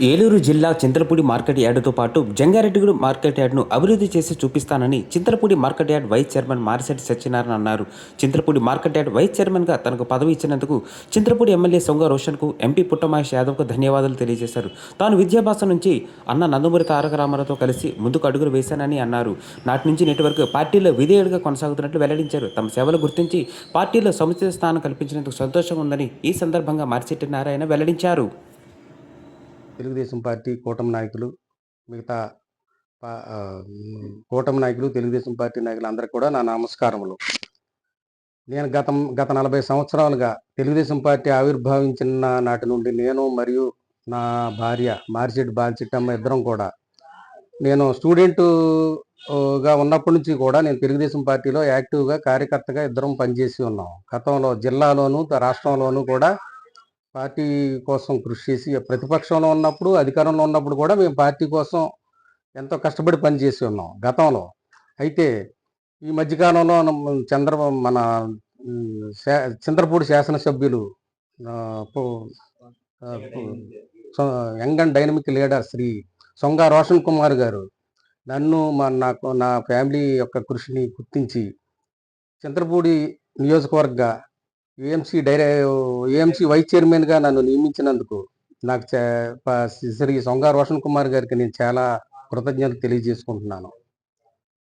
ఏలూరు జిల్లా చింతలపూడి మార్కెట్ యార్డుతో పాటు జంగారెడ్డిగూడ మార్కెట్ యార్డును అభివృద్ధి చేసి చూపిస్తానని Chintalapudi market yard vice chairman Marisetti Satyanarayana అన్నారు. చింతలపూడి మార్కెట్ యార్డ్ వైస్ చైర్మన్గా తనకు పదవి ఇచ్చినందుకు చింతలపూడి ఎమ్మెల్యే సొంగ రోషన్కు ఎంపీ పుట్టమహేష్ యాదవ్కు ధన్యవాదాలు తెలియజేశారు. తాను విద్యాభ్యాసం నుంచి అన్న నందమూరి తారక రామారావుతో కలిసి ముందుకు అడుగులు వేశానని అన్నారు. నాటి నుంచి నేటి వరకు పార్టీలో విధేయుడిగా కొనసాగుతున్నట్లు వెల్లడించారు. తమ సేవలు గుర్తించి పార్టీలో సముచిత స్థానం కల్పించినందుకు సంతోషంగా ఉందని ఈ సందర్భంగా మారిశెట్టి నారాయణ వెల్లడించారు. తెలుగుదేశం పార్టీ కూటమి నాయకులు మిగతా పా- కూటమి నాయకులు తెలుగుదేశం పార్టీ నాయకులు అందరికీ కూడా నా నమస్కారములు. నేను గత గత నలభై సంవత్సరాలుగా తెలుగుదేశం పార్టీ ఆవిర్భావించిన నాటి నుండి నేను మరియు నా భార్య మారిశెట్టి బాల్చిట్టమ్మ ఇద్దరం కూడా నేను స్టూడెంటుగా ఉన్నప్పటి నుంచి కూడా నేను తెలుగుదేశం పార్టీలో యాక్టివ్గా కార్యకర్తగా ఇద్దరం పనిచేసి ఉన్నాం. గతంలో జిల్లాలోను రాష్ట్రంలోనూ కూడా పార్టీ కోసం కృషి చేసి ప్రతిపక్షంలో ఉన్నప్పుడు అధికారంలో ఉన్నప్పుడు కూడా మేము పార్టీ కోసం ఎంతో కష్టపడి పనిచేసి ఉన్నాం గతంలో. అయితే ఈ మధ్యకాలంలో చంద్ర చంద్రబాబు మన శా- చంద్రపూడి శాసనసభ్యులు young and dynamic leader Shri Songa Roshan Kumar గారు నన్ను మా నాకు నా ఫ్యామిలీ యొక్క కృషిని గుర్తించి చంద్రపూడి నియోజకవర్గ ఏఎంసీ డైరె ఏఎంసీ వైస్ చైర్మన్గా నన్ను నియమించినందుకు నాకు శ్రీ సొంగ రోషన్ కుమార్ గారికి నేను చాలా కృతజ్ఞతలు తెలియజేసుకుంటున్నాను.